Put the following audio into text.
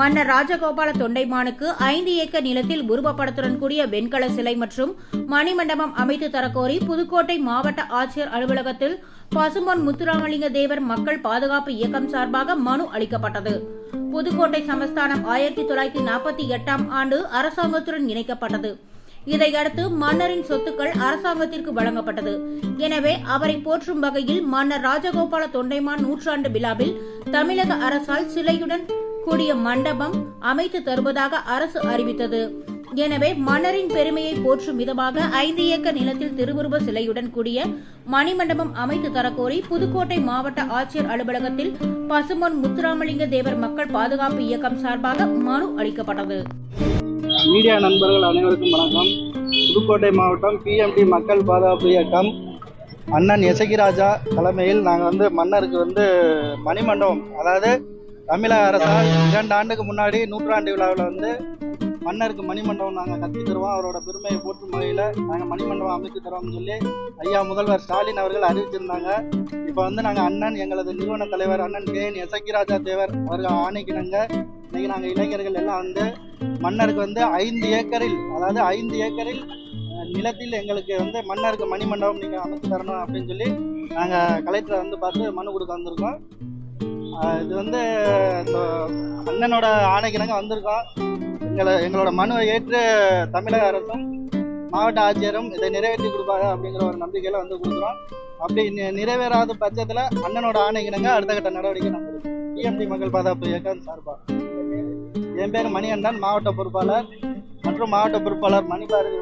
மன்னர் ராஜகோபால தொண்டைமானுக்கு ஐந்து ஏக்கர் நிலத்தில் உருவப்படத்துடன் கூடிய வெண்கல சிலை மற்றும் மணிமண்டபம் அமைத்து தரக்கோரி புதுக்கோட்டை மாவட்ட ஆட்சியர் அலுவலகத்தில் பசும்பொன் முத்துராமலிங்க தேவர் மக்கள் பாதுகாப்பு இயக்கம் சார்பாக மனு அளிக்கப்பட்டது. புதுக்கோட்டை சமஸ்தானம் ஆயிரத்தி தொள்ளாயிரத்தி நாற்பத்தி எட்டாம் ஆண்டு அரசாங்கத்துடன் இணைக்கப்பட்டது. இதையடுத்து மன்னரின் சொத்துக்கள் அரசாங்கத்திற்கு வழங்கப்பட்டது. எனவே அவரை போற்றும் வகையில் மன்னர் ராஜகோபால தொண்டைமான் நூற்றாண்டு விழாவில் தமிழக அரசால் சிலையுடன் கூடிய மண்டபம் அமைத்து தருவதாக அரசு அறிவித்தது. எனவே மன்னரின் பெருமையை போற்றும் விதமாக ஐந்து ஏக்கர் நிலத்தில் திருவுருவ சிலையுடன் கூடிய மணிமண்டபம் அமைத்து தரக்கோரி புதுக்கோட்டை மாவட்ட ஆட்சியர் அலுவலகத்தில் பசுமன் முத்துராமலிங்க தேவர் மக்கள் பாதுகாப்பு இயக்கம் சார்பாக மனு அளிக்கப்பட்டது. மீடியா நண்பர்கள் அனைவருக்கும் வணக்கம். புதுக்கோட்டை மாவட்டம் பிஎம்டி மக்கள் பாதுகாப்பு இயக்கம். அண்ணன் எசகிராஜா தலைமையில் நாங்கள் வந்து மன்னருக்கு வந்து மணிமண்டபம் அதாவது தமிழக அரசால் இரண்டு ஆண்டுக்கு முன்னாடி நூற்றாண்டு விழாவில் வந்து மன்னருக்கு மணிமண்டபம் நாங்கள் கட்டி தருவோம். அவரோட பெருமையை போற்றும் வகையில் நாங்கள் மணிமண்டபம் அமைத்து தரோம்னு சொல்லி ஐயா முதல்வர் ஸ்டாலின் அவர்கள் அறிவிச்சிருந்தாங்க. இப்போ வந்து நாங்கள் அண்ணன் எங்களது நிறுவன தலைவர் அண்ணன் கே என் எசக்கிராஜா தேவர் அவர்கள் ஆணைக்கிணங்க. இன்னைக்கு நாங்கள் இளைஞர்கள் எல்லாம் வந்து மன்னருக்கு வந்து ஐந்து ஏக்கரில் அதாவது ஐந்து ஏக்கரில் நிலத்தில் எங்களுக்கு வந்து மன்னருக்கு மணிமண்டபம் நீங்கள் அமைத்து தரணும் அப்படின்னு சொல்லி நாங்கள் கலெக்டரை வந்து பார்த்து மனு கொடுக்க வந்திருக்கோம். இது வந்து அண்ணனோட ஆணைக்கிணங்க வந்திருக்கோம். எங்களை எங்களோட மனுவை ஏற்று தமிழக அரசும் மாவட்ட ஆட்சியரும் இதை நிறைவேற்றி கொடுப்பாங்க அப்படிங்கிற ஒரு நம்பிக்கையில் வந்து கொடுக்குறோம். அப்படி நிறைவேறாத பட்சத்தில் அண்ணனோட ஆணைக்கிணங்க அடுத்த கட்ட நடவடிக்கை நம்ம டிஎம்டி மக்கள் பாதுகாப்பு இயக்கம் சார்பாக என் பேர் மணிகண்டன் மாவட்ட பொறுப்பாளர் மற்றும் மாவட்ட பொறுப்பாளர் மணிபாரதி